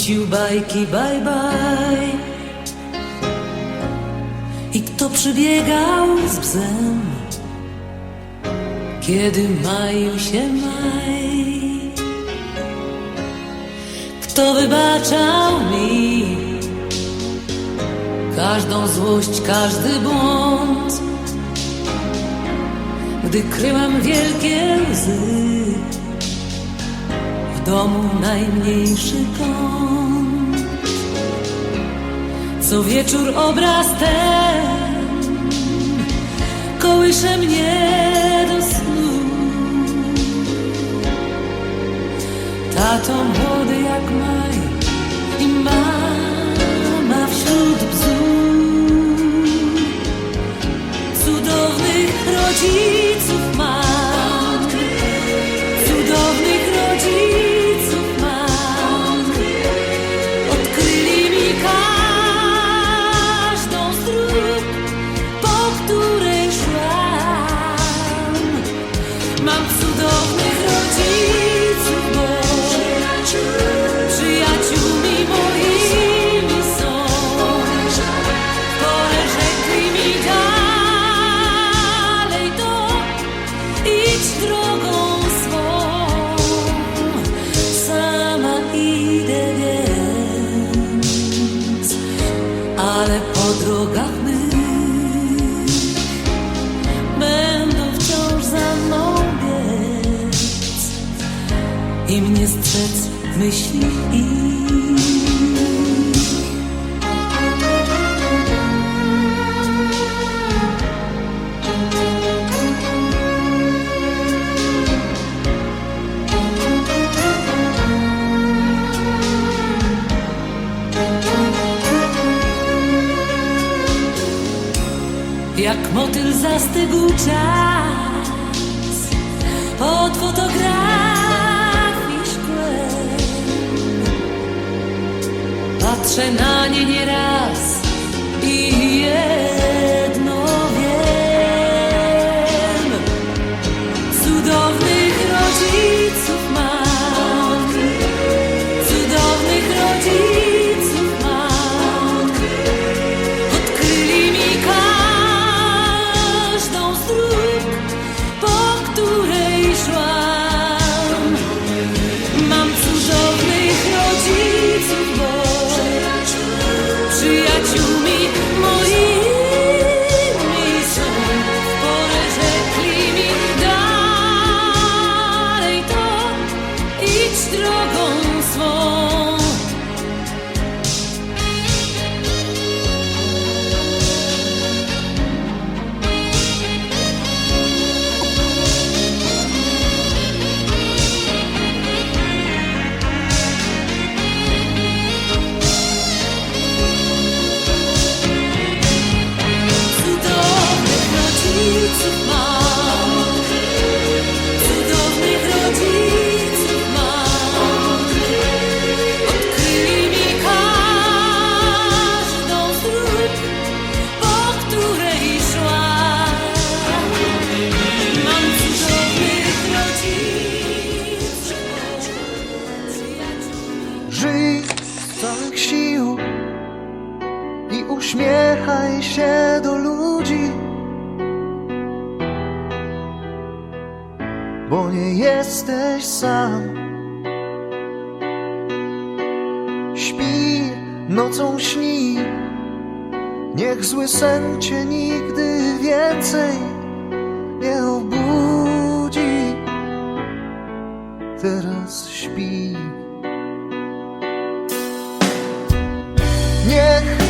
nucił bajki bye bye. I kto przybiegał z bzem, kiedy maił się maj? Kto wybaczał mi każdą złość, każdy błąd? Gdy kryłam wielkie łzy domu najmniejszy kąt. Co wieczór obraz ten kołysze mnie do snu. Tato młody jak maj i mama i mnie strzec myśli ich. Jak motyl zastygł czas Pod Patrzę na nie nieraz I jedno uśmiechaj się do ludzi, bo nie jesteś sam. Śpi, nocą śni, niech zły sen cię nigdy więcej nie obudzi. Teraz śpi. Niech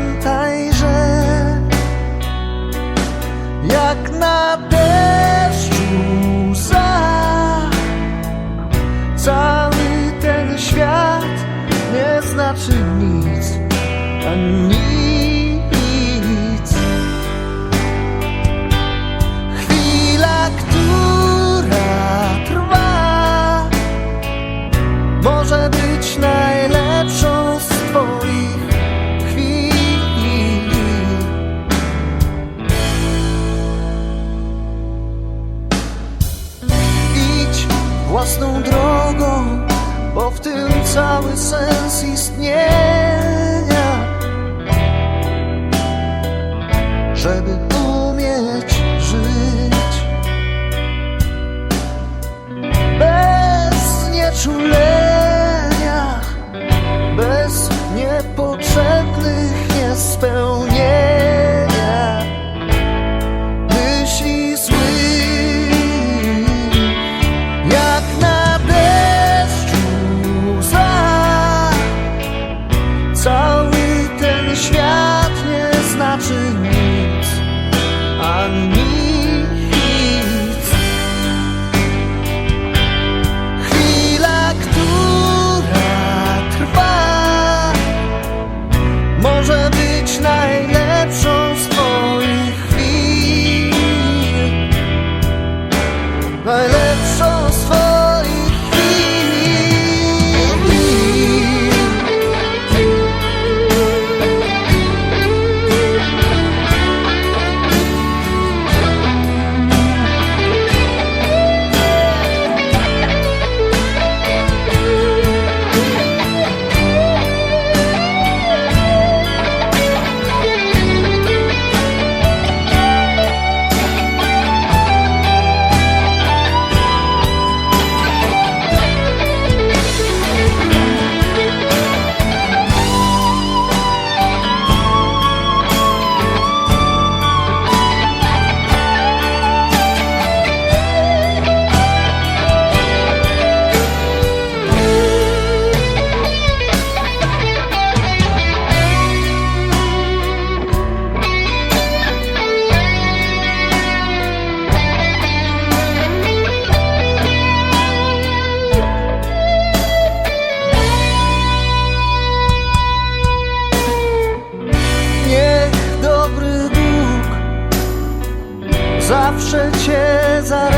własną drogą, bo w tym cały sens istnieje. Być zawsze cię za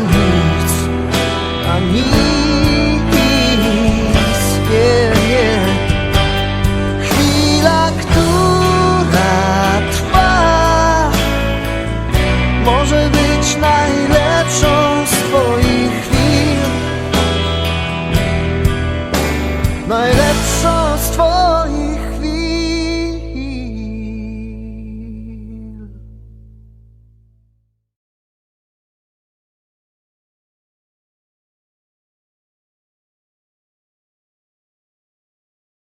nic, a nic nie wie. Chwila, która trwa, może być najlepszą z Twoich chwil. Najlepszą